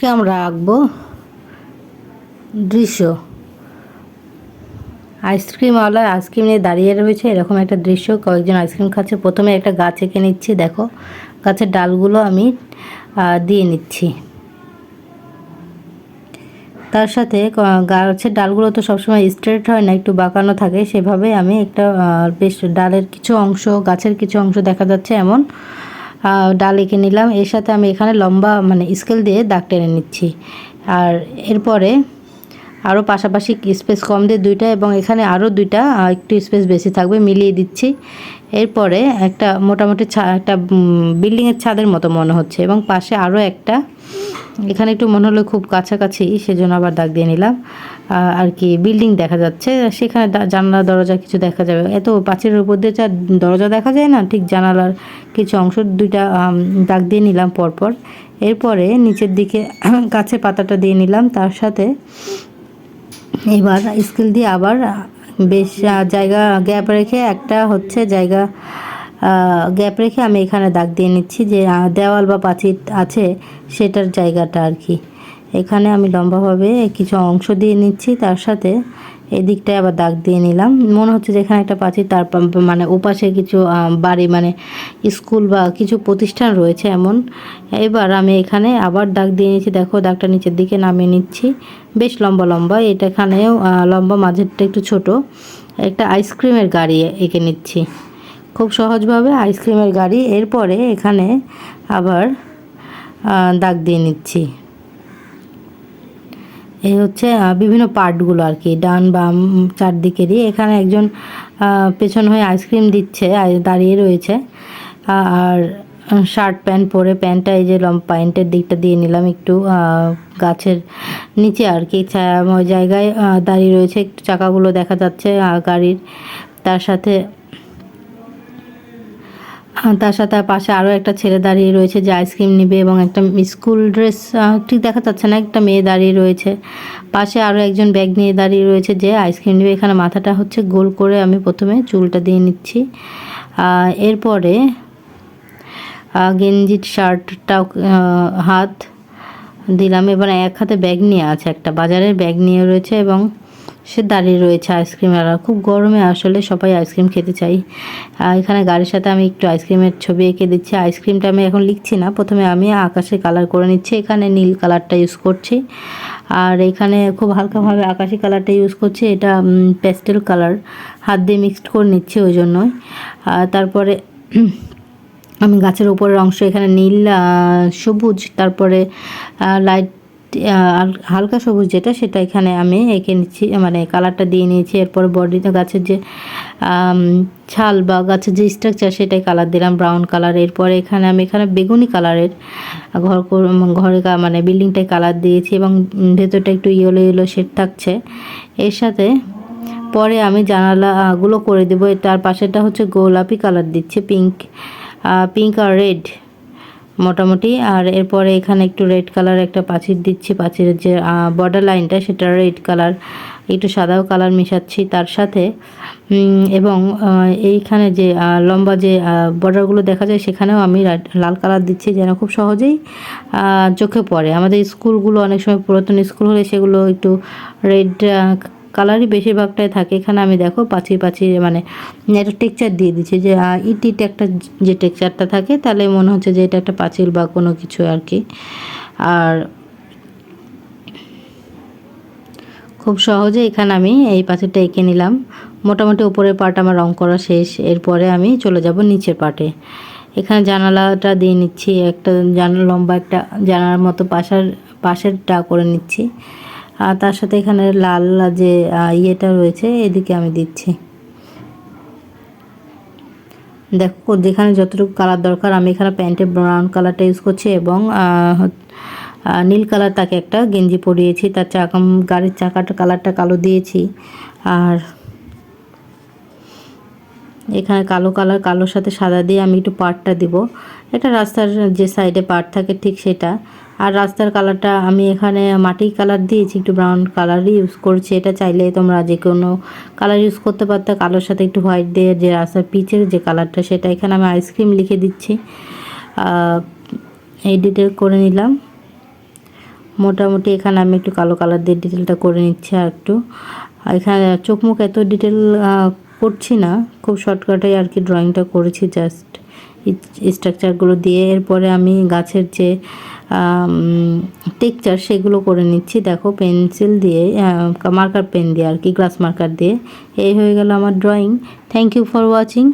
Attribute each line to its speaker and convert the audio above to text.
Speaker 1: আজকে আমরা আঁকবো দৃশ্য। আইসক্রিমওয়ালা আইসক্রিম নিয়ে দাঁড়িয়ে রয়েছে, এরকম একটা দৃশ্য। কয়েকজন আইসক্রিম খাচ্ছে। প্রথমে একটা গাছ এঁকে নিচ্ছি, দেখো। গাছের ডালগুলো আমি দিয়ে নিচ্ছি। তার সাথে গাছের ডালগুলো তো সবসময় স্ট্রেট হয় না, একটু বাঁকানো থাকে। সেভাবে আমি একটা বেশ ডালের কিছু অংশ, গাছের কিছু অংশ দেখা যাচ্ছে এমন। ডাল এঁকে নিলাম। এর সাথে আমি এখানে লম্বা মানে স্কেল দিয়ে দাগ টেনে নিচ্ছি। আর এরপরে আরও পাশাপাশি স্পেস কম দিয়ে দুইটা এবং এখানে আরও দুইটা একটু স্পেস বেশি থাকবে, মিলিয়ে দিচ্ছি। এরপরে একটা মোটামুটি একটা বিল্ডিংয়ের ছাদের মতো মনে হচ্ছে এবং পাশে আরও একটা এখানে একটু মনে হলো খুব কাছাকাছি, সেজন্য আবার দাগ দিয়ে নিলাম। আর কি বিল্ডিং দেখা যাচ্ছে, সেখানে জানলা, দরজা কিছু দেখা যাবে। এত পাঁচিলের উপর দিয়ে যা দরজা দেখা যায় না, ঠিক জানালার কিছু অংশ দুইটা দাগ দিয়ে নিলাম পরপর। এরপরে নিচের দিকে গাছের পাতাটা দিয়ে নিলাম, তার সাথে এবার স্কেল দিয়ে আবার বেশ জায়গা গ্যাপ রেখে একটা হচ্ছে জায়গা গ্যাপ রেখে আমি এখানে দাগ দিয়ে নিচ্ছি যে দেওয়াল বা পাঁচিল আছে, সেটার জায়গাটা আর কি। এখানে আমি লম্বাভাবে কিছু অংশ দিয়ে নিচ্ছি, তার সাথে এদিকটায় আবার দাগ দিয়ে নিলাম। মনে হচ্ছে যে, এখানে একটা পাচ্ছি তার মানে ওপাশে কিছু বাড়ি মানে স্কুল বা কিছু প্রতিষ্ঠান রয়েছে এমন। এবার আমি এখানে আবার দাগ দিয়ে নিচ্ছি। দেখো, দাগটা নিচের দিকে নামিয়ে নিচ্ছি। বেশ লম্বা লম্বা। এটা এখানেও লম্বা, মাঝেরটা একটু ছোট। একটা আইসক্রিমের গাড়ি এঁকে নিচ্ছি। খুব সহজভাবে আইসক্রিমের গাড়ি এরপরে এখানে আবার দাগ দিয়ে নিচ্ছি। এই হচ্ছে বিভিন্ন পার্টগুলো আর কি, ডান বাম চারদিকেরই। এখানে একজন পেছন হয়ে আইসক্রিম দিচ্ছে দাঁড়িয়ে রয়েছে। আর শার্ট প্যান্ট পরে প্যান্টটা এই যে লম, প্যান্টের দিকটা দিয়ে নিলাম একটু গাছের নিচে আর কি। ছায়াময় জায়গায় দাঁড়িয়ে রয়েছে, একটু চাকাগুলো দেখা যাচ্ছে গাড়ির। তার সাথে তার সাথে পাশে আরও একটা ছেলে দাঁড়িয়ে রয়েছে যে আইসক্রিম নেবে এবং একটা স্কুল ড্রেস ঠিক দেখা যাচ্ছে না, একটা মেয়ে দাঁড়িয়ে রয়েছে। পাশে আরও একজন ব্যাগ নিয়ে দাঁড়িয়ে রয়েছে যে আইসক্রিম নেবে। এখানে মাথাটা হচ্ছে গোল করে আমি প্রথমে চুলটা দিয়ে নিচ্ছি। এরপরে গেঞ্জির শার্টটাও হাত দিলাম। এবার এক হাতে ব্যাগ নিয়ে আছে একটা, বাজারের ব্যাগ নিয়ে রয়েছে এবং সে দাঁড়িয়ে রয়েছে আইসক্রিম খুব গরমে আসলে সবাই আইসক্রিম খেতে চাই। এখানে গাড়ির সাথে আমি একটু আইসক্রিমের ছবি এঁকে দিচ্ছি। আইসক্রিমটা আমি এখন লিখছি না। প্রথমে আমি আকাশে কালার করে নিচ্ছি। এখানে নীল কালারটা ইউজ করছি। আর এখানে খুব হালকাভাবে আকাশি কালারটা ইউজ করছি। এটা প্যাস্টেল কালার। হাত দিয়ে মিক্সড করে নিচ্ছি ওই জন্যই। তারপরে আমি গাছের উপরের অংশ এখানে নীল সবুজ। তারপরে লাইট হালকা সবুজ যেটা, সেটা এখানে আমি এঁকে নিচ্ছি মানে কালারটা দিয়ে নিয়েছি। এরপর বডিতে গাছের যে ছাল বা গাছের যে স্ট্রাকচার সেটাই কালার দিলাম ব্রাউন কালার এরপরে এখানে আমি এখানে বেগুনি কালারের ঘর ঘরে মানে বিল্ডিংটায় কালার দিয়েছি এবং ভেতরটা একটু ইয়েলো ইয়েলো শেড থাকছে। এর সাথে পরে আমি জানালাগুলো করে দেবো। তার পাশেটা হচ্ছে গোলাপি কালার দিচ্ছে পিঙ্ক পিঙ্ক আর রেড মোটামুটি। আর এরপরে এখানে একটু রেড কালার একটা পাঁচির দিচ্ছি। পাঁচিরের যে বর্ডার লাইনটা সেটা রেড কালার একটু সাদাও কালার মিশাচ্ছি তার সাথে। এবং এইখানে যে লম্বা যে বর্ডারগুলো দেখা যায়, সেখানেও আমি লাল কালার দিচ্ছি যেন খুব সহজেই চোখে পড়ে। আমাদের স্কুলগুলো অনেক সময় পুরাতন স্কুল হলে সেগুলো একটু রেড কালারই বেশিরভাগটাই থাকে। এখানে আমি দেখো পাঁচি পাঁচি মানে একটা টেক্সচার দিয়ে দিচ্ছি যে ইট ইট একটা যে টেক্সচারটা থাকে, তাহলে মনে হচ্ছে যে এটা একটা পাঁচিল বা কোনো কিছু আর কি। আর খুব সহজে এখানে আমি এই পাঁচিলটা এঁকে নিলাম। মোটামুটি উপরের পার্ট আমার রং করা শেষ, এরপরে আমি চলে যাব নিচের পার্টে এখানে জানালাটা দিয়ে নিচ্ছি, একটা জানালা লম্বা একটা জানালার মতো পাশের, পাশেরটা করে নিচ্ছি। আর তার সাথে এখানে লাল যে ইয়েটা রয়েছে, এদিকে আমি দিচ্ছি। দেখো যেখানে যতটুকু কালার দরকার, আমি এখানে প্যান্টে ব্রাউন কালারটা ইউজ করছি এবং নীল কালার তাকে একটা গেঞ্জি পরিয়েছি। তার চাকা, গাড়ির চাকাটা কালারটা কালো দিয়েছি। আর এখানে কালো কালার কালোর সাথে সাদা দিয়ে আমি একটু পাটটা দিব। এটা রাস্তার যে সাইডে পাট থাকে ঠিক সেটা। আর রাস্তার কালারটা আমি এখানে মাটি কালার দিয়েছি, একটু ব্রাউন কালারই ইউজ করছি। এটা চাইলে তোমরা যে কোনো কালার ইউজ করতে পারতে। কালোর সাথে একটু হোয়াইট দিয়ে যে রাস্তার পিচের যে কালারটা সেটা এখানে আমি আইসক্রিম লিখে দিচ্ছি। এই ডিটেল করে নিলাম। মোটামুটি এখানে আমি একটু কালো কালার দিয়ে ডিটেলটা করে নিচ্ছি আর একটু। এখানে চোখ মুখ এত ডিটেল করছি না। খুব শর্টকাটে আর কি ড্রয়িংটা করেছি জাস্ট স্ট্রাকচারগুলো দিয়ে এরপরে আমি গাছের যে টেকচার সেগুলো করে নিচ্ছি। দেখো পেন্সিল দিয়ে মার্কার পেন দিয়ে আর কি গ্লাস মার্কার দিয়ে। এই হয়ে গেল আমার drawing thank you for watching